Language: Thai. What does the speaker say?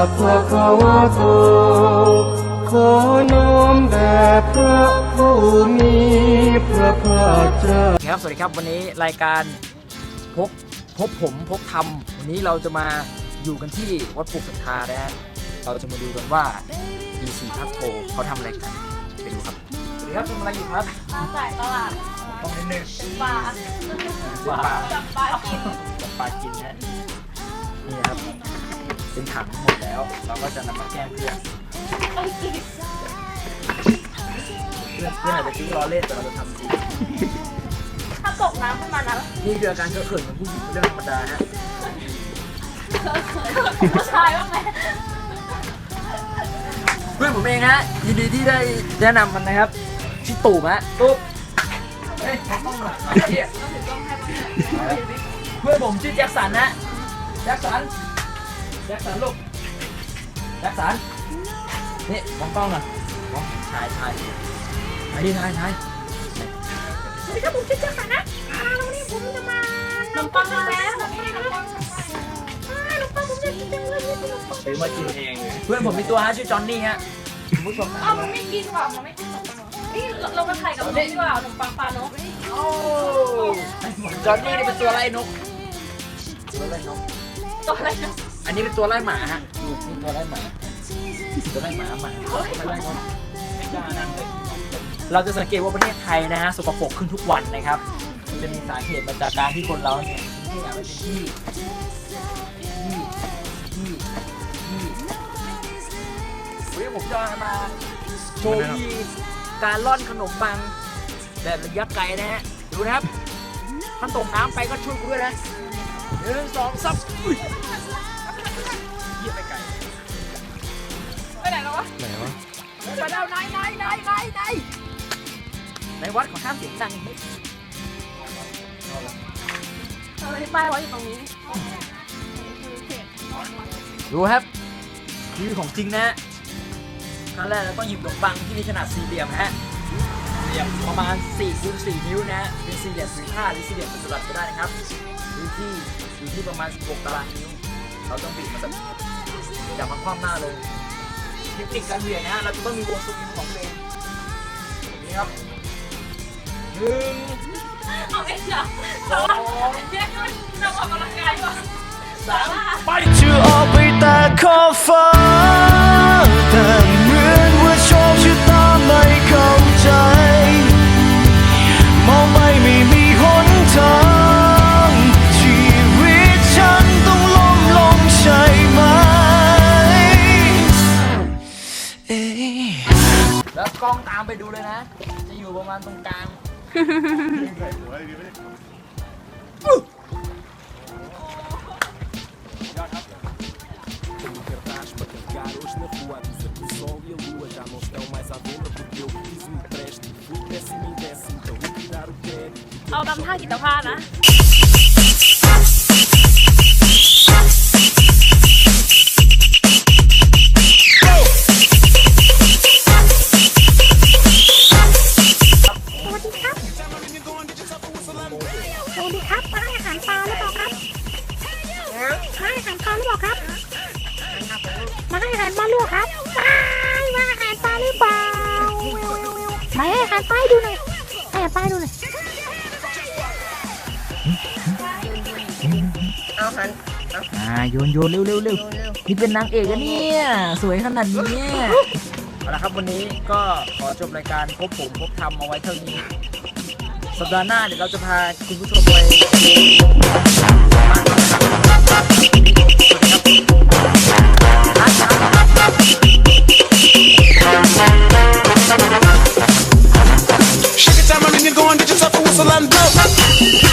ภะคะวะโตขอน้อมแด่พระผู้มีพระภาคเจ้าครับสวัสดีครับวันนี้รายการพบพบผมพบธรรมวันนี้เราจะมาอยู่กันที่วัดปลูกศรัทธานะฮะเราจะมาดูกันว่า D4 พักโทเขาทำอะไรกันไปดูครับสวัสดีครับทำอะไรอยู่ครับมาจ่ายตลาดต้องนิดนึงปลาปลาจับปลากินปลากินนะฮะนี่ครับ เป็นถังหมดแล้ว เราก็จะนำมาแก้เครื่องต้องกินเพื่อนเพื่อนอาจจะคิดว่าเราเล่นแต่เราจะทำจริงถ้าตกน้ำขึ้นมานะนี่คืออาการเชื้อเขินของผู้หญิงเป็นเรื่องธรรมดาฮะผู้ชายบ้างไหมเพื่อนผมเองฮะยินดีที่ได้แนะนำมันนะครับชื่อตู่ฮะตุ๊บเฮ้ยมองกล้องหน่อยเหี้ยเพื่อนผมชื่อแจ็คสันนะแจ็คสัน แจ็คสันลูกแจ็คสันนี่มองกล้องหน่อยมองถ่ายถ่ายถ่ายดิถ่ายถ่ายสวัสดีครับผมชื่อเจ้าค่ะนะวันนี้ผมจะมาขนมปังแล้วขนมปังขนมปังผมจะกินจังเลยขนมปังซื้อมากินเองเพื่อนผมมีตัวฮะชื่อจอห์นนี่ฮะคุณผู้ชมนะอ้าวมันไม่กินว่ะมันไม่กินขนมปังนี่เรามาถ่ายกับนกดีกว่าขนมปังปลานกโอ้จอห์นนี่นี่เป็นตัวไล่นกตัวไล่นกตัวอะไรนะ อันนี้เป็นตัวไล่หมาฮะนี่ตัวไล่หมา ตัวไล่หมาหมาตัวไล่นกเราจะสังเกตว่าประเทศไทยนะฮะสกปรกขึ้นทุกวันนะครับมันจะมีสาเหตุมาจากการที่คนเราเนี่ยที่อยากเป็นที่ที่ที่ที่วันนี้ผมจะมาโชว์วิธีการล่อนขนมปังแบบระยะไกลนะฮะดูนะครับถ้าตกน้ำไปก็ช่วยกูด้วยนะหนึ่งสองสามอุ้ย เหยียบไปไกลไปไหนแล้ววะไหนวะไปแล้วนายนายนายนายนายในวัดขอห้ามเสียงดังเราไม่ได้ป้ายไว้อยู่ตรงนี้ดูครับนี่คือของจริงนะฮะครั้งแรกเราต้องหยิบขนมปังที่มีขนาดสี่เหลี่ยมฮะเหลี่ยมประมาณ4คูณ4นิ้วนะฮะเป็นสี่เหลี่ยมสี่ห้าหรือสี่เหลี่ยมเป็นสลับก็ได้นะครับพื้นที่อยู่ที่ประมาณ 16 ตารางนิ้ว เราต้องบีบมันแบบ อย่ามาคว่ำหน้าเลยเทคนิคการเหวี่ยงนะฮะเราจะต้องมีวงสวิงของตัวเองอย่างนี้ครับหนึ่งเอาเองเหรอแต่ว่าแยกด้วยเราออกกำลังกายว่ะสาม ไปจะออกไปแต่ขอบฟ้า กล้องตามไปดูเลยนะ จะอยู่ประมาณตรงกลางเเอาตามท่ากิตภาพนะ วัสดีครับมาให้อาหารปลาหรือเปล่าครับมาให้อาหารปลาหรือเปล่าครับมาให้อาหารปลาหรือเปล่าครับว้ายมาให้อาหารปลาหรือเปล่ามาให้อาหารปลาให้ดูหน่อยให้อาหารปลาให้ดูหน่อยอ่าโยนโยนเร็วเร็วเร็วนี่เป็นนางเอกอะเนี่ย สวยขนาดนี้เนี่ยเอาละครับวันนี้ก็ขอจบรายการพบผมพบธรรมเอาไว้เท่านี้ สัปดาห์หน้าเดี๋ยวเราจะพาคุณผู้ชมไป Shake it down, my nigga, go and get yourself a whistle and blow.